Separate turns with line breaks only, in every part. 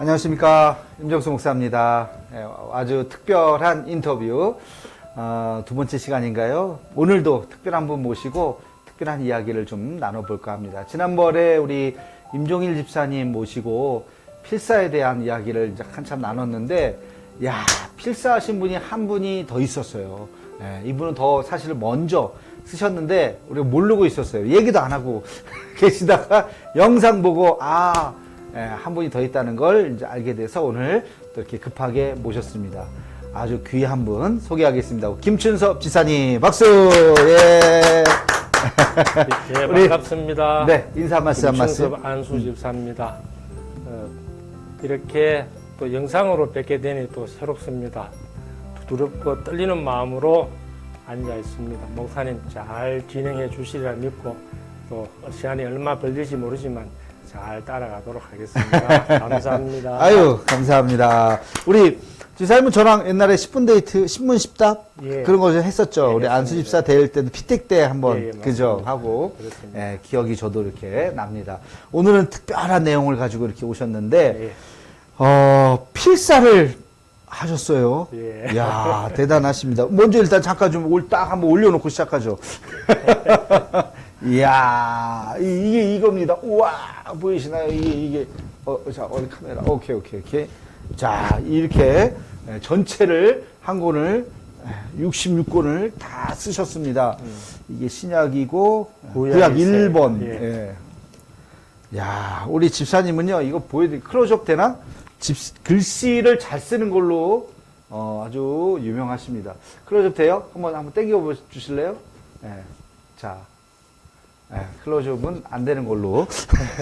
안녕하십니까 임정수 목사입니다. 예, 아주 특별한 인터뷰 어, 두 번째 시간인가요? 오늘도 특별한 분 모시고 특별한 이야기를 좀 나눠볼까 합니다. 지난번에 우리 임종일 집사님 모시고 필사에 대한 이야기를 한참 나눴는데 야 필사하신 분이 한 분이 더 있었어요. 예, 이분은 더 사실 먼저 쓰셨는데 우리가 모르고 있었어요. 얘기도 안 하고 계시다가 영상 보고 아 예, 한 분이 더 있다는 걸 이제 알게 돼서 오늘 또 이렇게 급하게 모셨습니다. 아주 귀한 분 소개하겠습니다. 김춘섭 지사님 박수. 예.
예,
우리-
반갑습니다.
네 인사 한 말씀 한 말씀.
김춘섭 안수 집사입니다. 어, 이렇게 또 영상으로 뵙게 되니 또 새롭습니다. 두렵고 떨리는 마음으로 앉아 있습니다. 목사님 잘 진행해 주시리라 믿고 또 시간이 얼마 걸릴지 모르지만 잘 따라가도록 하겠습니다. 감사합니다.
아유 감사합니다. 우리 지사님은 저랑 옛날에 10분 데이트 신문 십답
예.
그런 거 했었죠.
예,
우리
했습니다.
안수 집사 대일 때도 피택 때 한번
예, 예,
그죠. 하고
그렇습니다.
예, 기억이 저도 이렇게 납니다. 오늘은 특별한 내용을 가지고 이렇게 오셨는데
예.
어, 필사를 하셨어요.
예.
야 대단하십니다. 먼저 일단 잠깐 좀딱 한번 올려놓고 시작하죠. 이야, 이- 이게 이겁니다. 우와, 보이시나요? 이게, 이게, 어, 자, 어디 카메라. 오케이, 오케이, 오케이. 자, 이렇게 예, 전체를 한 권을 66권을 다 쓰셨습니다. 이게 신약이고 구약
구약이
1번.
있어요.
예. 야, 우리 집사님은요, 이거 보여 드릴, 클로즈업 되나? 집, 글씨를 잘 쓰는 걸로, 어, 아주 유명하십니다. 클로즈업 돼요? 한번, 한번 땡겨 주실래요? 예. 자. 예, 클로즈업은 안 되는 걸로.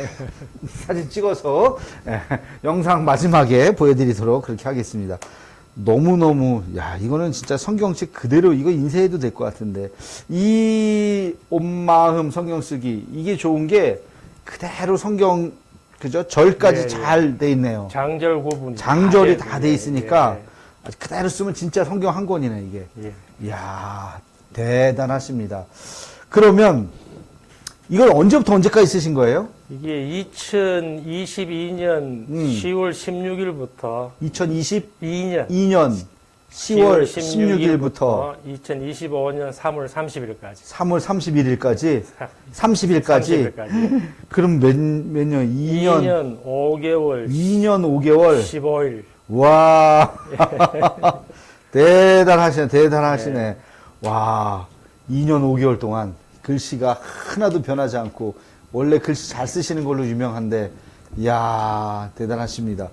사진 찍어서, 예, 영상 마지막에 보여드리도록 그렇게 하겠습니다. 너무너무, 야, 이거는 진짜 성경책 그대로 이거 인쇄해도 될 것 같은데. 이 온마음 성경 쓰기, 이게 좋은 게 그대로 성경, 그죠? 절까지
예, 예.
잘돼 있네요.
장절 구분이
장절이 다다돼 있으니까
예,
아주 그대로 쓰면 진짜 성경 한 권이네, 이게.
예.
이야, 대단하십니다. 그러면 이걸 언제부터 언제까지 쓰신 거예요?
이게 2022년
음.
10월 16일부터
2022년.
2년
10월 16일부터
2025년 3월 30일까지.
3월 31일까지? 30일까지?
30일까지.
그럼 몇, 몇 년? 2년.
2년 5개월.
2년 5개월?
15일.
와. 대단하시네 대단하시네. 와 2년 5개월 동안 글씨가 하나도 변하지 않고 원래 글씨 잘 쓰시는 걸로 유명한데 이야 대단하십니다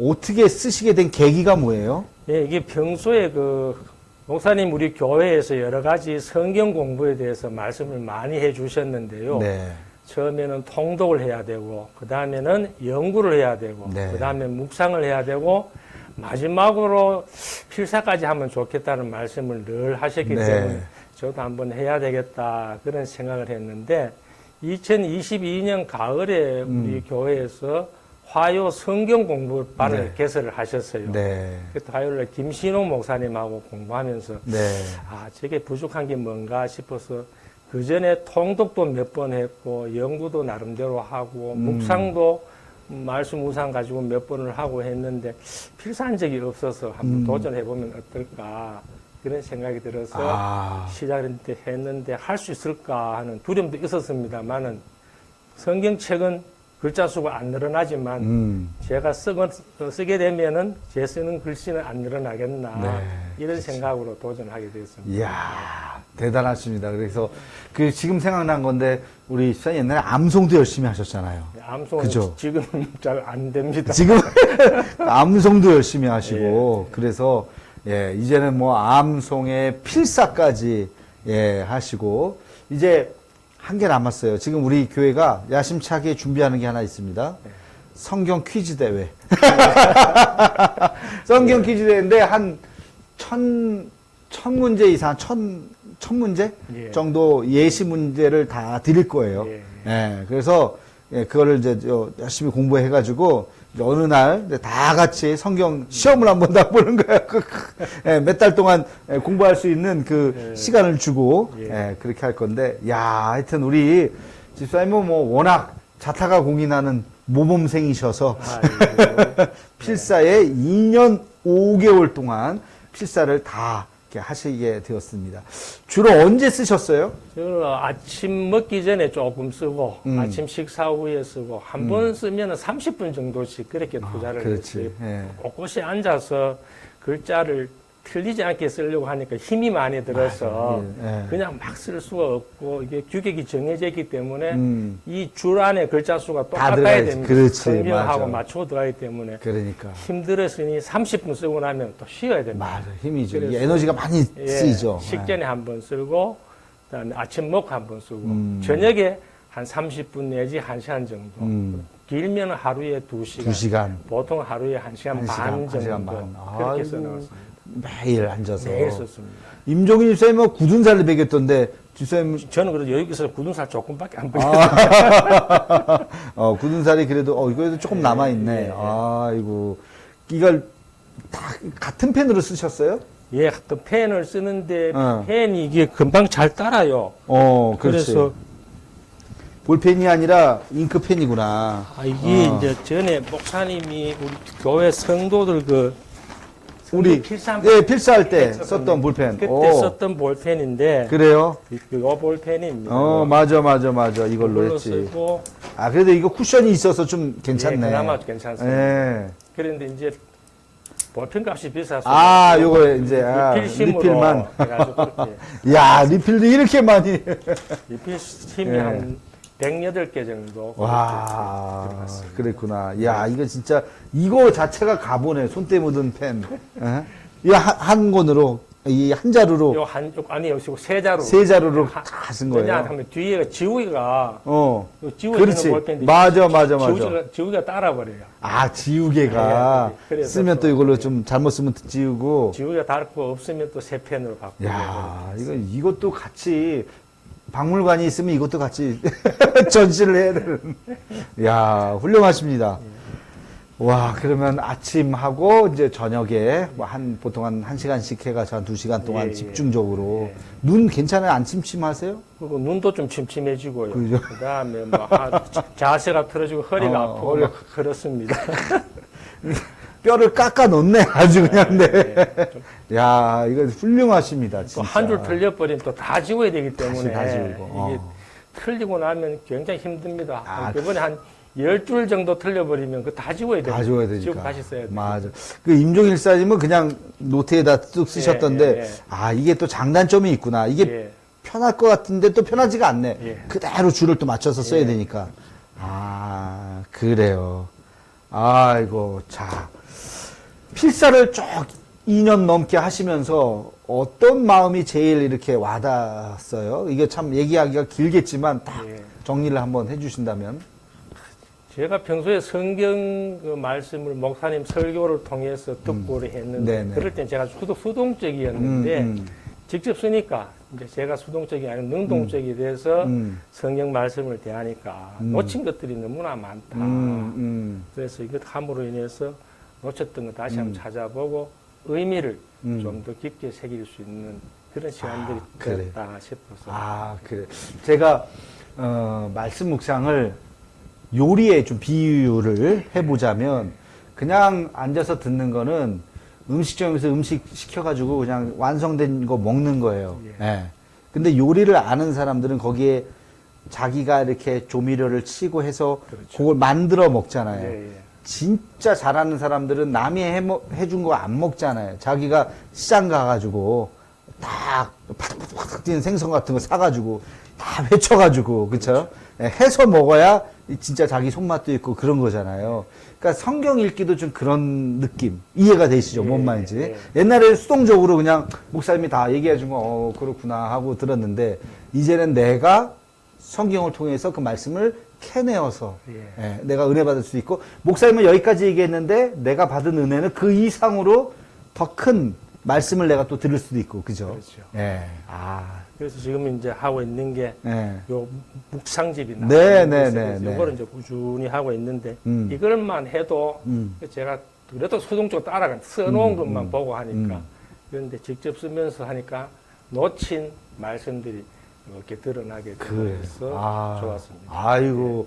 어떻게 쓰시게 된 계기가 뭐예요?
예, 이게 평소에 그 목사님 우리 교회에서 여러 가지 성경 공부에 대해서 말씀을 많이 해 주셨는데요.
네
처음에는 통독을 해야 되고 그 다음에는 연구를 해야 되고
네.
그 다음에 묵상을 해야 되고 마지막으로 필사까지 하면 좋겠다는 말씀을 늘 하셨기
네.
때문에 저도 한번 해야 되겠다 그런 생각을 했는데 2022년 가을에 우리
음.
교회에서 화요 성경 공부반을
네.
개설을 하셨어요.
네.
그때 화요일에 김신호 목사님하고 공부하면서
네.
아, 저게 부족한 게 뭔가 싶어서 그 전에 통독도 몇 번 했고 연구도 나름대로 하고
음.
묵상도 말씀 우상 가지고 몇 번을 하고 했는데 필사한 적이 없어서 한번
음.
도전해 보면 어떨까 그런 생각이 들어서
아,
시작을 했는데 할 수 있을까 하는 두려움도 있었습니다만은 성경책은 글자 수가 안 늘어나지만
음,
제가 쓰건, 쓰게 되면은 제 쓰는 글씨는 안 늘어나겠나
네,
이런 생각으로 도전하게 되었습니다.
이야 대단하십니다. 그래서 그 지금 생각난 건데 우리 집사님 옛날에 암송도 열심히 하셨잖아요.
암송은
그죠?
지금 잘 안 됩니다.
지금 암송도 열심히 하시고 그래서 예 이제는 뭐 암송의 필사까지 예 하시고 이제 한 개 남았어요. 지금 우리 교회가 야심차게 준비하는 게 하나 있습니다.
네.
성경 퀴즈 대회. 성경 퀴즈 대회인데 한 천, 천 문제 이상, 천, 천 문제
예.
정도 예시 문제를 다 드릴 거예요.
예.
예, 그래서 예, 그거를 이제 저 열심히 공부해가지고 어느 날 다 같이 성경 시험을 한번 다 보는 거예요. 예, 몇달 동안 예, 공부할 수 있는 그
예.
시간을 주고
예.
예, 그렇게 할 건데, 야, 하여튼 우리 집사님은 뭐 워낙 자타가 공인하는 모범생이셔서
아이고,
필사에 2년 5개월 동안 필사를 다 하시게 되었습니다. 주로 언제 쓰셨어요?
저는 아침 먹기 전에 조금 쓰고
음.
아침 식사 후에 쓰고 한번 쓰면 30분 정도씩 그렇게 투자를
아, 그렇지.
했어요.
예.
곳곳이 앉아서 글자를 틀리지 않게 쓰려고 하니까 힘이 많이 들어서
예, 예.
그냥 막 쓸 수가 없고 이게 규격이 정해져 있기 때문에
음,
이줄 안에 글자 수가
다
똑같아야. 됩니다.
그렇지,
성경하고. 맞추고 들어가기 때문에
그러니까.
힘들었으니 30분 쓰고 나면 또 쉬어야 됩니다.
맞아. 힘이죠. 에너지가 많이
예,
쓰이죠.
식전에 한 번 쓰고 그다음에 아침 먹고 한 번 쓰고
음.
저녁에 한 30분 내지 1시간 정도.
음,
길면 하루에 2시간.
두 시간
보통 하루에 1시간 한반
시간, 한
정도.
시간 반.
그렇게 써놨습니다.
매일 앉아서.
매일 썼습니다.
임종인 집사님은 굳은 살을 베겼던데, 집사님,
저는 그래도 여기서 굳은 살 조금밖에 안 보여요.
아, 어, 굳은 살이 그래도, 어, 이거에도 조금 남아있네.
예, 예.
아이고. 이걸 다 같은 펜으로 쓰셨어요?
예, 또 펜을 쓰는데
어.
펜이 이게 금방 잘 따라요.
어, 그렇지.
그래서
볼펜이 아니라 잉크펜이구나.
아, 이게
어.
이제 전에 목사님이 우리 교회 성도들 그
우리,
필사
예, 필사할 때. 썼던 볼펜.
그때
오,
썼던 볼펜인데
그래요?
이- 요 볼펜입니다.
어, 맞아, 맞아, 맞아. 이걸로 했지.
쓰고
아, 그래도 이거 쿠션이 있어서 좀 괜찮네.
예, 그나마 괜찮습니다.
예.
그런데 이제 볼펜 값이 비싸서
아, 요거 이제, 아, 리필만.
해가지고 그렇게
야, 리필도 이렇게 많이.
리필 심이
예.
한 108개 정도
와. 그랬구나. 야, 이거 진짜, 이거 자체가 가보네. 손때 묻은 펜. 예? 이거 한, 한 권으로, 이 한 자루로,
요 한 요, 아니 여기서 세 자루
세 자루로
하-
다쓴 거예요.
왜냐하면 뒤에 지우개가
어.
지우개는
그렇지. 맞아, 맞아, 맞아.
지우개가, 지우개가 따라버려요.
아, 지우개가.
예, 그래서
쓰면 또
또,
이걸로 좀 잘못 쓰면 또 지우고.
지우개가 닳고 없으면 또 새 펜으로 바꾸고
야, 이거, 이것도 같이, 박물관이 있으면 이것도 같이 전시를 해야 되는. 야, 훌륭하십니다. 와, 그러면 아침하고 이제 저녁에 뭐 한, 보통 한 1시간씩 해 가지고 한 2시간 동안
예, 예.
집중적으로.
예.
눈 괜찮아요? 안 침침하세요?
그리고 눈도 좀 침침해지고요.
그죠?
그 다음에 뭐 아, 자세가 틀어지고 허리가
어,
아프고 막 그렇습니다.
뼈를 깎아 놓네, 아주 그냥, 네.
예, 좀
야, 이거 훌륭하십니다, 진짜.
또 한 줄 틀려버리면 또 다 지워야 되기 때문에
다 지우고,
이게
어.
틀리고 나면 굉장히 힘듭니다.
아,
이번에 한 열 줄 정도 틀려버리면 그 다 지워야 돼요.
다 지워야 되니까.
지우고 다시 써야 돼요.
맞아. 그 임종일사님은 그냥 노트에다 뚝 쓰셨던데,
예, 예.
아, 이게 또 장단점이 있구나. 이게
예.
편할 것 같은데 또 편하지가 않네.
예.
그대로 줄을 또 맞춰서 써야
예.
되니까. 아, 그래요. 아이고, 자. 필사를 쭉 2년 넘게 하시면서 어떤 마음이 제일 이렇게 와닿았어요? 이게 참 얘기하기가 길겠지만 딱
예.
정리를 한번 해주신다면.
제가 평소에 성경 그 말씀을 목사님 설교를 통해서 듣고 했는데
음. 네네.
그럴 땐 제가 수동, 수동적이었는데
음, 음.
직접 쓰니까 이제 제가 수동적이 아니라 능동적이 돼서
음.
성경 말씀을 대하니까
음.
놓친 것들이 너무나 많다.
음, 음,
그래서 이것 함으로 인해서 놓쳤던 거 다시
음.
한번 찾아보고 의미를
음.
좀더 깊게 새길 수 있는 그런 시간들이
아, 그래.
됐다 싶어서
아, 그래. 제가, 어, 말씀 묵상을 요리에 좀 비유를 해보자면, 그냥 앉아서 듣는 거는 음식점에서 음식 시켜가지고 그냥 완성된 거 먹는 거예요.
예.
예. 근데 요리를 아는 사람들은 거기에 자기가 이렇게 조미료를 치고 해서
그렇죠.
그걸 만들어 먹잖아요.
예, 예.
진짜 잘하는 사람들은 남이 해, 해준 거 안 먹잖아요. 자기가 시장 가가지고 다 파닥파닥 뛰는 생선 같은 거 사가지고 다 회쳐가지고 그쵸? 예, 해서 먹어야 진짜 자기 손맛도 있고 그런 거잖아요. 그러니까 성경 읽기도 좀 그런 느낌 이해가 되시죠? 뭔
예,
말인지.
예.
옛날에 수동적으로 그냥 목사님이 다 얘기해 준 거 어, 그렇구나 하고 들었는데 이제는 내가 성경을 통해서 그 말씀을 캐내어서
예.
예, 내가 은혜 받을 수 있고 목사님은 여기까지 얘기했는데 내가 받은 은혜는 그 이상으로 더 큰 말씀을 내가 또 들을 수도 있고 그죠?
그렇죠.
예. 아.
그래서 지금 이제 하고 있는 게
예.
요 묵상집이 나.
네, 네, 네, 네.
이거를 이제 꾸준히 하고 있는데
음.
이걸만 해도
음.
제가 그래도 수동적으로 따라가 써놓은
음,
것만
음.
보고 하니까
음.
그런데 직접 쓰면서 하니까 놓친 말씀들이 이렇게 드러나게
그래.
돼서
아.
좋았습니다.
아이고.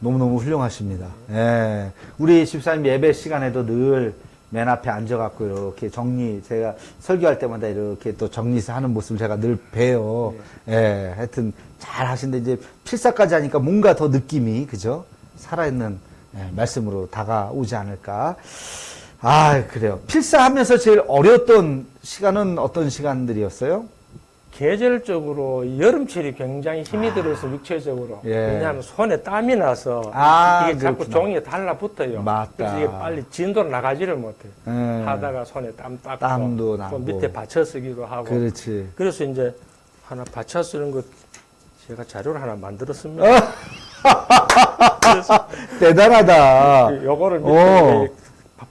너무너무 훌륭하십니다. 예. 우리 집사님 예배 시간에도 늘 맨 앞에 앉아갖고 이렇게 정리, 제가 설교할 때마다 이렇게 또 정리하는 모습을 제가 늘 봬요. 예. 하여튼 잘 하시는데 이제 필사까지 하니까 뭔가 더 느낌이, 그죠? 살아있는 예, 말씀으로 다가오지 않을까. 아, 그래요. 필사하면서 제일 어려웠던 시간은 어떤 시간들이었어요?
계절적으로 여름철이 굉장히 힘이 들어서 육체적으로
예.
왜냐하면 손에 땀이 나서
아,
이게 자꾸
그렇구나.
종이에 달라붙어요.
맞다.
그래서 이게 빨리 진도로 나가지를 못해요.
예.
하다가 손에 땀 닦고
땀도
또
나고.
밑에 받쳐 쓰기도 하고
그렇지.
그래서 이제 하나 받쳐 쓰는 것 제가 자료를 하나 만들었습니다.
어. 대단하다.
그 요거를 밑에
오.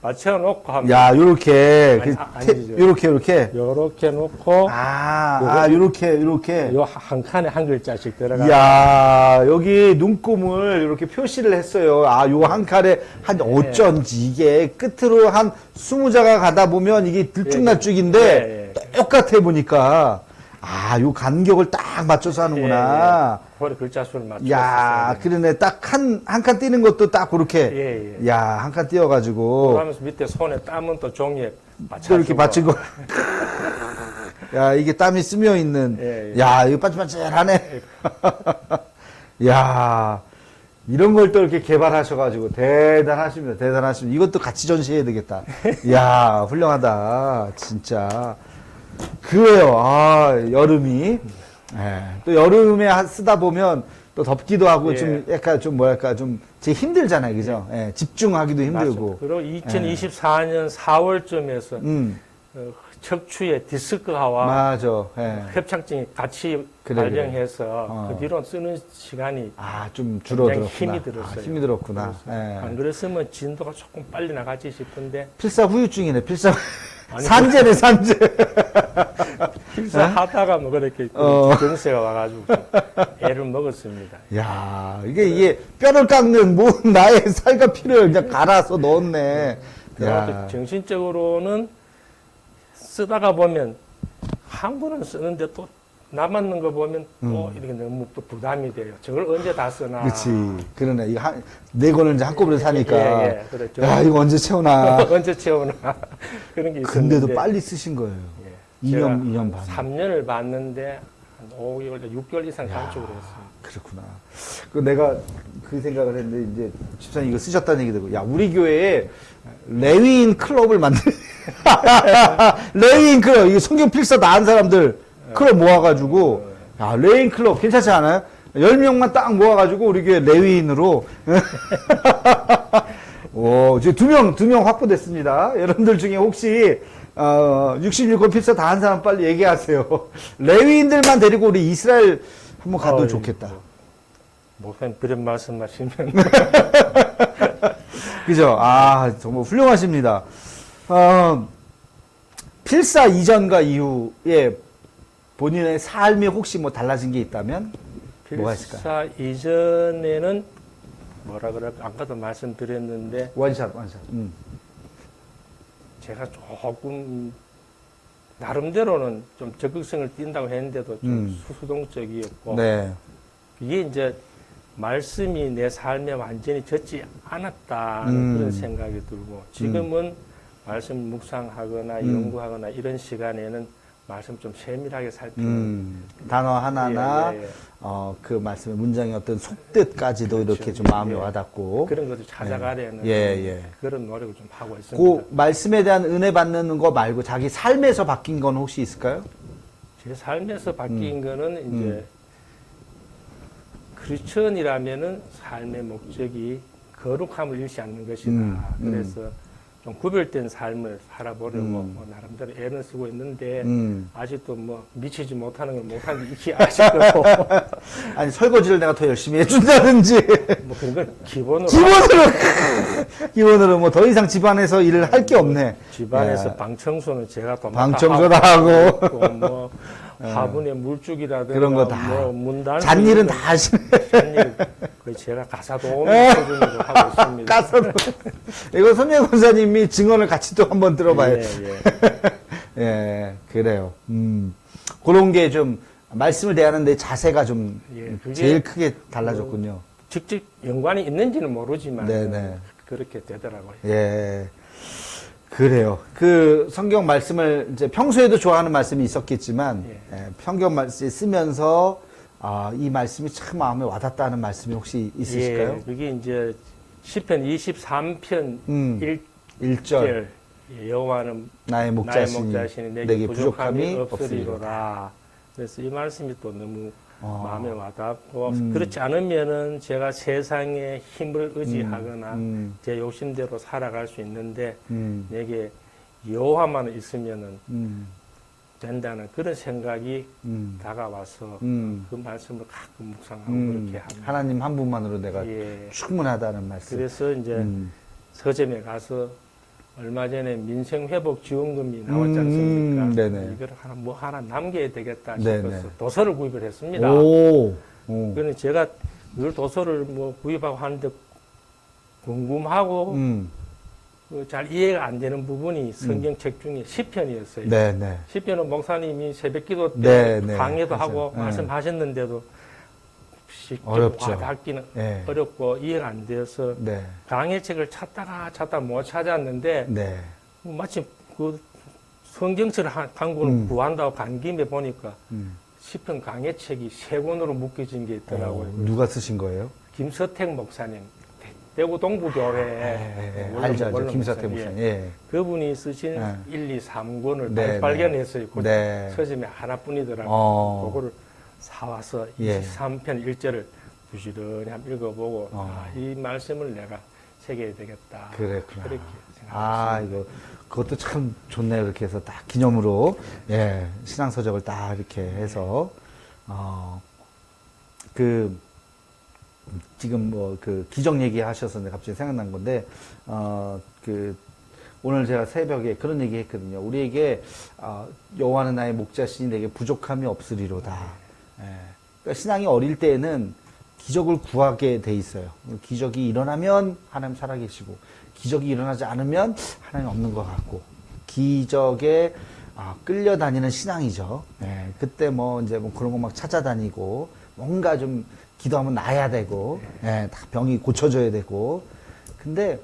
받쳐 놓고 하면
야, 요렇게.
아니,
그
아,
테-
아니죠.
요렇게, 요렇게.
요렇게 놓고
아, 아, 요렇게, 요렇게.
요 한 칸에 한 글자씩 들어가.
야 여기 눈금을 이렇게 표시를 했어요. 아, 요한 칼에 한 어쩐지 이게 끝으로 한 스무 자가 가다 보면 이게 들쭉날쭉인데
예, 예.
똑같아 보니까 아, 요 간격을 딱 맞춰서 하는구나.
허리 글자 수를 맞춰서.
야, 그러네. 딱 한, 한 칸 띄는 것도 딱 그렇게.
예, 예.
야, 한 칸 띄어가지고.
그러면서 밑에 손에 땀은 또 종이에
또 이렇게
받쳐주고.
받치고. 야, 이게 땀이 스며 있는.
예, 예.
야, 이거 반짝반짝하네. 야, 이런 걸 또 이렇게 개발하셔가지고 대단하십니다. 대단하십니다. 이것도 같이 전시해야 되겠다. 야, 훌륭하다. 진짜. 그래요. 아, 여름이. 예, 또 여름에 하- 쓰다 보면 또 덥기도 하고
예.
좀 약간 좀 뭐랄까 좀 제 힘들잖아요. 그죠? 예, 집중하기도 힘들고.
그리고 2024년 4월쯤에서
음,
어, 척추에 디스크화와
맞아. 예.
협착증이 같이
그래,
발병해서
어.
그 뒤로 쓰는 시간이
아, 좀 줄어들었구나.
힘이 들었어요.
아, 힘이 들었구나.
그래서
예.
안 그랬으면 진도가 조금 빨리 나가지 싶은데
필사 후유증이네. 필사 산재네, 산재.
필사하다가 뭐 그렇게
어.
증세가 와가지고 좀 애를 먹었습니다.
야, 이게 이게 뼈를 깎는 뭐 나의 살과 피를 그냥 갈아서 넣었네.
그리고
야.
또 정신적으로는 쓰다가 보면 한 번은 쓰는데 또 남았는 거 보면 또 이렇게 너무 또 부담이 돼요. 저걸 언제 다 쓰나.
음. 그렇지. 그러네. 이거 한, 네 권을 이제 한꺼번에 사니까.
예, 예, 그렇죠.
야, 이거 언제 채우나.
언제 채우나 그런 게 있었는데
근데도 빨리 쓰신 거예요.
예.
2년,
제가
2년 반.
3년을 봤는데 한 5개월, 6개월 이상 감축을 했습니다.
그렇구나. 그 내가 그 생각을 했는데 이제 집사님 이거 쓰셨다는 얘기 듣고 야 우리 교회에 레위인 클럽을 만들 레위인 클럽 이게 성경 필사 다 한 사람들 클럽 모아가지고 야 레위인 클럽 괜찮지 않아요? 10명만 딱 모아가지고 우리 교회 레위인으로 오, 이제 두 명, 두 명 확보됐습니다. 여러분들 중에 혹시, 어, 66권 필사 다 한 사람 빨리 얘기하세요. 레위인들만 데리고 우리 이스라엘 한번 가도
어이,
좋겠다.
목사님 그런 말씀하시면
그죠? 아, 정말 훌륭하십니다. 어, 필사 이전과 이후에 본인의 삶이 혹시 뭐 달라진 게 있다면? 뭐가 있을까요?
필사 이전에는 뭐라 그럴까 아까도 말씀드렸는데
원샷, 원샷. 음.
제가 조금 나름대로는 좀 적극성을 띈다고 했는데도 좀
음.
수동적이었고
네.
이게 이제 말씀이 내 삶에 완전히 젖지 않았다는
음.
그런 생각이 들고 지금은 말씀 묵상하거나
음.
연구하거나 이런 시간에는 말씀 좀 세밀하게 살피는
음, 단어 하나나,
예, 예, 예.
어, 그 말씀의 문장의 어떤 속뜻까지도
그렇죠.
이렇게 좀 마음에
예.
와닿고.
그런 것을 찾아가려는
예, 예.
그런 노력을 좀 하고 있습니다.
그 말씀에 대한 은혜 받는 거 말고 자기 삶에서 바뀐 건 혹시 있을까요?
제 삶에서 바뀐 거는 이제
음.
크리스천이라면은 삶의 목적이 거룩함을 잃지 않는 것이다.
음, 음.
그래서 좀 구별된 삶을 살아보려고
음.
뭐 나름대로 애는 쓰고 있는데
음.
아직도 뭐 미치지 못하는 걸 못하는 게 아쉽고
아니, 설거지를 내가 더 열심히 해준다든지.
뭐 그런 건 기본으로
기본으로, 기본으로 뭐 더 이상 집안에서 일을 할 게 없네.
집안에서
야.
방 청소는 제가
또방
맡아
청소도 하고.
또뭐 화분에 물줄기라든가
그런 거 다.
뭐문 닫는
잔일은 다 하시네.
잔일 거의 제가 가사 도우미 수준으로 하고 있습니다.
가서도. 이거 손명 권사님이 증언을 같이 또 한번 들어봐요.
예, 예.
예, 그래요. 음, 그런 게 좀, 말씀을 대하는데 자세가 좀
예,
제일 크게 달라졌군요.
직접 연관이 있는지는 모르지만
네네.
그렇게 되더라고요.
예. 그래요. 그 성경 말씀을 이제 평소에도 좋아하는 말씀이 있었겠지만
예.
예, 성경 말씀 쓰면서 아, 이 말씀이 참 마음에 와닿다는 말씀이 혹시 있으실까요?
예, 그게 이제 시편 23편
음,
1절
1절
예, 여호와는
나의
나의
목자신이
목자신이 내게,
내게
부족함이
부족함이
없으리로다.
없으리로다.
그래서 이 말씀이 또 너무
어.
마음에 와닿고
음.
그렇지 않으면은 제가 세상의 힘을 의지하거나
음,
제 욕심대로 살아갈 수 있는데
음,
내게 여호와만 있으면은
음,
된다는 그런 생각이
음,
다가와서
음,
그 말씀을 가끔 묵상하고
음.
그렇게 합니다.
하나님 한 분만으로 내가
예.
충분하다는 말씀.
그래서 이제
음,
서점에 가서 얼마 전에 민생회복 지원금이 나왔지
음,
않습니까?
네네.
이걸 하나 뭐 하나 남겨야 되겠다
네네.
싶어서 도서를 구입을 했습니다.
오, 오.
그는 제가 늘 도서를 뭐 구입하고 하는데 궁금하고
음,
그 잘 이해가 안 되는 부분이 성경책 중에 시편이었어요.
네, 네.
시편은 목사님이 새벽기도 때
네, 네.
강의도
맞아요.
하고
네.
말씀하셨는데도
어렵죠.
와닿기는
네.
어렵고 이해가 안 돼서
네,
강의책을 찾다가 찾다 못 찾았는데
네.
마침 그 성경책을 한, 한 권을
음.
구한다고 간 김에 보니까
음.
시편 강의책이 세 권으로 묶여진 게 있더라고요.
어, 누가 쓰신 거예요?
김서택 목사님, 대- 대구 동부교회
예,
원로-
알죠, 알죠.
원로
김사태
목사님.
목사님. 예.
그분이 쓰신
네.
1, 2, 3권을
네,
발견했어요. 그
네.
서점에 하나뿐이더라고요.
어.
그거를 사와서
예.
23편 1절을 부지런히 한번 읽어보고
어.
아, 이 말씀을 내가 새겨야 되겠다.
그랬구나.
그렇게
아,
생각했습니다.
이거, 그것도 참 좋네요. 이렇게 해서 딱 기념으로, 예, 신앙서적을 딱 이렇게 해서, 어, 그, 지금 뭐, 그, 기적 얘기 하셔서 내가 갑자기 생각난 건데, 어, 그, 오늘 제가 새벽에 그런 얘기 했거든요. 우리에게, 어, 여호와는 나의 목자신이 내게 부족함이 없으리로다. 예. 그러니까 신앙이 어릴 때에는 기적을 구하게 돼 있어요. 기적이 일어나면 하나님 살아계시고, 기적이 일어나지 않으면 하나님 없는 것 같고, 기적에 아, 끌려다니는 신앙이죠. 예, 그때 뭐 이제 뭐 그런 거 막 찾아다니고, 뭔가 좀 기도하면 나야 되고, 예, 다 병이 고쳐져야 되고. 근데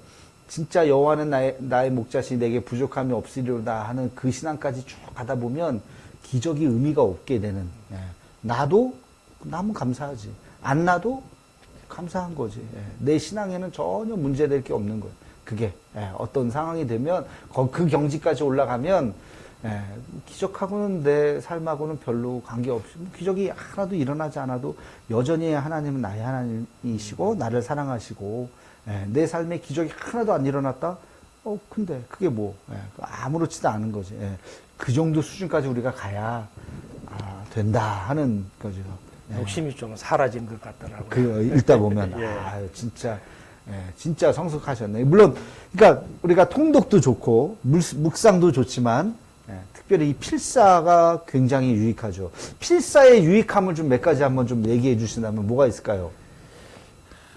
진짜 여호와는 나의, 나의 목자시 내게 부족함이 없으리로다 하는 그 신앙까지 쭉 가다 보면 기적이 의미가 없게 되는. 예, 나도 나면 감사하지. 안 나도 감사한 거지. 예. 내 신앙에는 전혀 문제될 게 없는 거예요. 그게 예, 어떤 상황이 되면 거- 그 경지까지 올라가면 예, 기적하고는 내 삶하고는 별로 관계없이 뭐 기적이 하나도 일어나지 않아도 여전히 하나님은 나의 하나님이시고 나를 사랑하시고 예, 내 삶에 기적이 하나도 안 일어났다? 어 근데 그게 뭐 예, 아무렇지도 않은 거지. 예. 그 정도 수준까지 우리가 가야 아, 된다 하는 거죠. 예.
욕심이 좀 사라진 것 같더라고요.
그 읽다 보면
예.
아 진짜 예, 진짜 성숙하셨네. 물론 그러니까 우리가 통독도 좋고 물, 묵상도 좋지만 예, 특별히 이 필사가 굉장히 유익하죠. 필사의 유익함을 좀 몇 가지 한번 좀 얘기해 주신다면 뭐가 있을까요?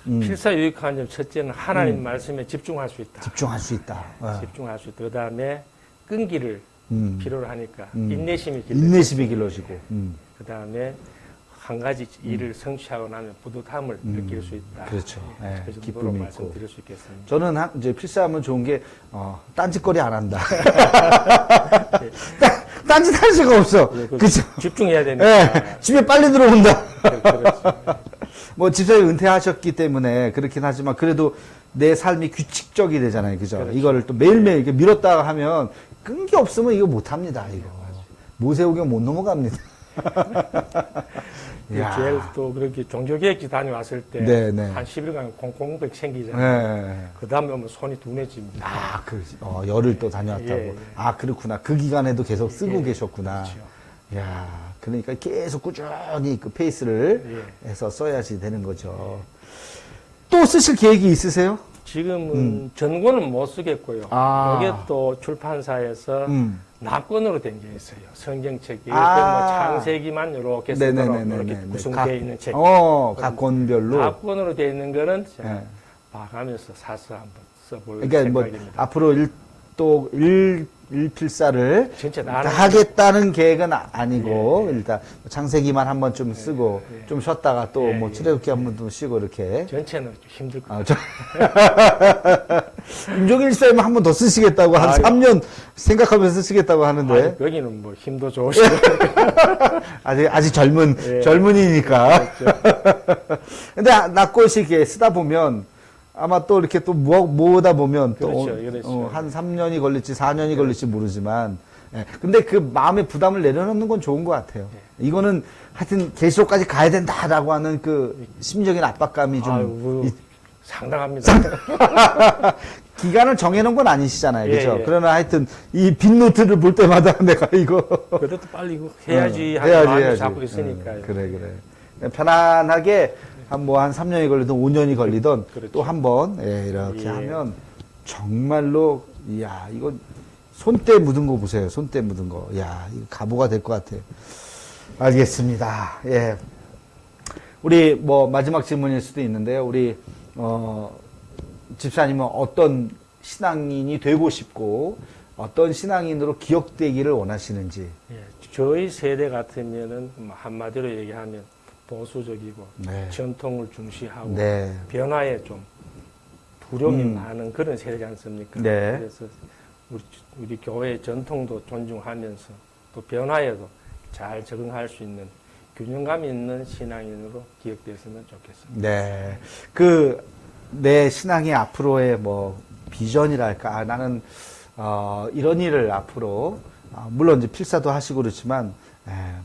음,
필사 유익한 점 첫째는 하나님 말씀에 집중할 수 있다.
집중할 수 있다. 어.
집중할 수 있다. 그 다음에 끈기를
음,
필요로 하니까
음.
인내심이 필요.
인내심이 길러지고. 음,
그 다음에 한 가지 일을 성취하고 나면 뿌듯함을
음.
느낄 수 있다.
그렇죠. 예,
그 정도로
기쁨이 있고.
말씀드릴 수 있겠습니다.
저는 한- 이제 필사하면 좋은 게 어, 딴짓거리 안 한다. 딴- 딴짓 할 수가 없어.
예, 그
그죠?
집중해야 되니까.
예, 집에 빨리 들어온다.
그- 그렇죠.
뭐 집사님 은퇴하셨기 때문에 그렇긴 하지만 그래도 내 삶이 규칙적이 되잖아요. 그죠?
그렇죠.
이거를 또 매일매일 이렇게 밀었다가 하면 끈기 없으면 이거 못 합니다. 이거. 모세오경 못 넘어갑니다.
제일 또 그렇게 종교계획지 다녀왔을 때
네, 네.
한 10일간 공공백 생기잖아요.
네.
그 다음에 오면 손이 둔해집니다.
아, 그, 어, 열흘 또 다녀왔다고.
예, 예.
아, 그렇구나. 그 기간에도 계속 쓰고
예,
계셨구나.
그렇죠.
야 그러니까 계속 꾸준히 그 페이스를
예.
해서 써야지 되는 거죠. 또 쓰실 계획이 있으세요?
지금은 전권은 못 쓰겠고요.
음. 아.
이게 또 출판사에서
음.
낙권으로 된게 있어요. 성경책이
아.
그뭐 창세기만 이렇게 쓰도록 구성되어 있는 책.
어, 각 권별로.
낙권으로 되어 있는 거는 제가
예.
봐가면서 사서 한번 써볼
그러니까 뭐
생각입니다.
앞으로 일, 또 일, 일필사를 하겠다는 계획은 아- 아니고 일단 창세기만 한 번 좀 쓰고
예.
좀 쉬었다가 또
예,
뭐
예.
출애굽기 한 번 좀 쉬고 이렇게
전체는 좀 힘들 것
아, 저... 임종일 사님 한번 더 쓰시겠다고 한
아유.
3년 생각하면서 쓰시겠다고 하는데
같아요. 여기는 뭐 힘도 좋으시고
아직 아직 젊은
예.
젊은이니까.
그렇죠.
근데 아, 낯꽃이 이렇게 쓰다 보면 아마 또 이렇게 또 모아, 모으다 보면 또
그렇죠,
어,
그렇죠.
어, 한 3년이 걸릴지 4년이 걸릴지 모르지만 예. 근데 그 마음의 부담을 내려놓는 건 좋은 것 같아요.
예.
이거는 하여튼 계시록까지 가야 된다라고 하는 그 심리적인 압박감이 좀
아유, 뭐
있-
상당합니다.
기간을 정해놓은 건 아니시잖아요.
예,
그죠?
예.
그러나 하여튼 이 빈노트를 볼 때마다 내가 이거
그래도 빨리 이거 해야지
어,
하는 마음이 자꾸 있으니까요.
어, 그래 그래. 편안하게 한 뭐한 3년이 걸리든 5년이 걸리든
그렇죠.
또한 번 예, 이렇게
예.
하면 정말로 이야 이거 손때 묻은 거 보세요. 손때 묻은 거. 야 이거 가보가 될 것 같아요. 알겠습니다. 예. 우리 뭐 마지막 질문일 수도 있는데요. 우리 어 집사님은 어떤 신앙인이 되고 싶고 어떤 신앙인으로 기억되기를 원하시는지.
예, 저희 세대 같으면은 뭐 한마디로 얘기하면 보수적이고
네.
전통을 중시하고
네.
변화에 좀 두려움이
음.
많은 그런 세대지 않습니까?
네.
그래서 우리, 우리 교회의 전통도 존중하면서 또 변화에도 잘 적응할 수 있는 균형감 있는 신앙인으로 기억됐으면 좋겠습니다.
네. 그, 내 신앙의 앞으로의 뭐, 비전이랄까. 아, 나는, 어, 이런 일을 앞으로, 아, 물론 이제 필사도 하시고 그렇지만, 에,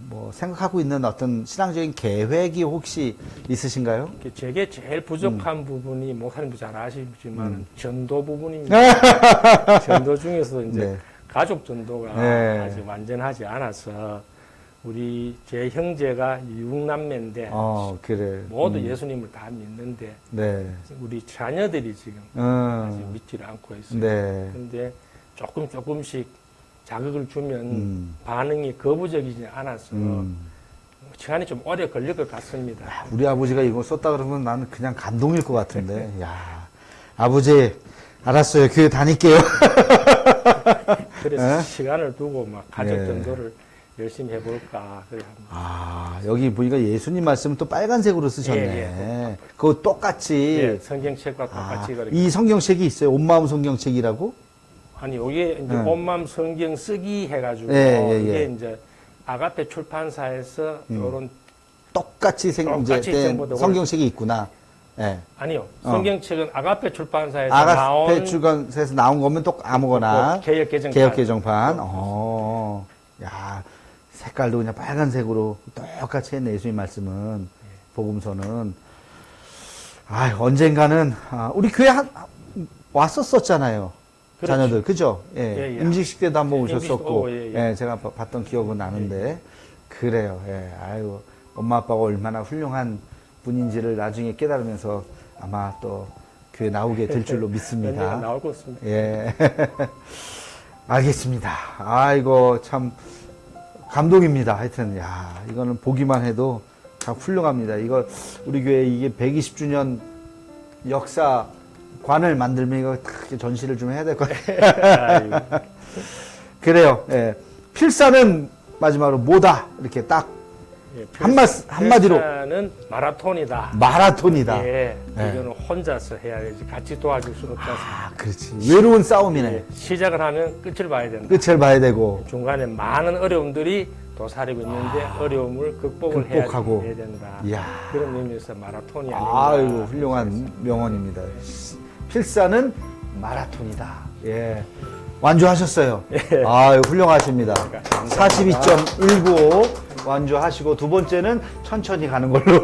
뭐, 생각하고 있는 어떤 신앙적인 계획이 혹시 있으신가요?
제게 제일 부족한
음.
부분이 목사님도 잘 아시지만 전도 부분입니다. 전도 중에서 이제
네.
가족 전도가
네.
아직 완전하지 않아서 우리 제 형제가 육남매인데
어, 그래.
모두
음,
예수님을 다 믿는데
네.
우리 자녀들이 지금 아직
음,
믿지를 않고 있어요.
네.
근데 조금 조금씩 자극을 주면
음,
반응이 거부적이지 않아서
음.
시간이 좀 오래 걸릴 것 같습니다.
우리 아버지가 이거 썼다 그러면 나는 그냥 감동일 것 같은데. 야 아버지, 알았어요. 교회 다닐게요.
그래서
에?
시간을 두고 막 가족
예.
전도를 열심히 해볼까 그래.
아, 여기 보니까 예수님 말씀 또 빨간색으로 쓰셨네.
예,
그거 똑같이.
예, 성경책과
아,
똑같이 그렇게
이 성경책이 있어요. 온 마음 성경책이라고?
아니 여기에 이제
예.
온맘 성경 쓰기 해가지고
예, 예, 예.
이게 이제 아가페 출판사에서
음.
이런
똑같이 생,
똑같이
이제 된
전부 다
성경책이 있구나. 예.
아니요
어.
성경책은 아가페 출판사에서
아가페
나온
출간에서 나온 거면 또 아무거나.
뭐 개혁 개정판
개혁 개정판. 어. 야, 색깔도 그냥 빨간색으로 똑같이 했네. 예수님 말씀은. 복음서는. 아, 언젠가는 아, 우리 교회 한 왔었었잖아요.
그렇죠.
자녀들. 그죠? 예.
예, 예.
임직식 때도 한번
임직식
오셨었고.
예, 예.
예, 제가 봐- 봤던 기억은 나는데. 그래요. 예. 아유, 엄마 아빠가 얼마나 훌륭한 분인지를 나중에 깨달으면서 아마 또 교회 나오게 될 줄로 믿습니다.
나올 것 같습니다.
예. 알겠습니다. 아이고, 참, 감동입니다. 하여튼, 야, 이거는 보기만 해도 참 훌륭합니다. 이거, 우리 교회 이게 120주년 역사 관을 만들면 이거 탁 전시를 좀 해야 될 것 같아요. 그래요. 예. 필사는 마지막으로 뭐다. 이렇게 딱
예,
한마- 한마디로.
는 마라톤이다.
마라톤이다.
예,
예.
이거는 혼자서 해야 되지 같이 도와줄 수는 없다.
아, 그렇지. 외로운 싸움이네.
예, 시작을 하면 끝을 봐야 된다.
끝을 봐야 되고.
중간에 많은 어려움들이 도사리고 있는데 어려움을 극복을 해야,
아. 극복하고.
해야 된다.
이야.
그런 의미에서 마라톤이 아닌가.
아이고 훌륭한 명언입니다. 필사는 마라톤이다. 예. 완주하셨어요. 아유 훌륭하십니다. 42.195 완주하시고 두 번째는 천천히 가는 걸로.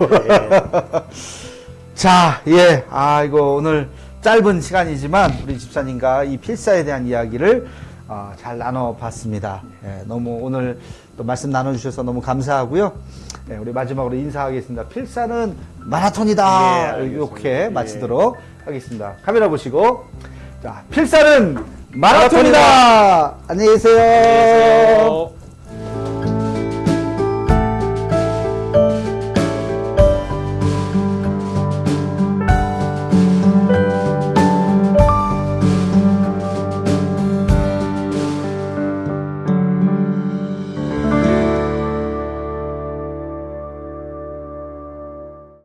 자, 예. 아이고 오늘 짧은 시간이지만 우리 집사님과 이 필사에 대한 이야기를 어, 잘 나눠봤습니다. 예, 너무 오늘 또 말씀 나눠주셔서 너무 감사하고요. 예, 우리 마지막으로 인사하겠습니다. 필사는 마라톤이다.
예.
이렇게
예.
마치도록 하겠습니다. 카메라 보시고. 자, 필사는 마라톤이다. 안녕히 계세요.
안녕히 계세요.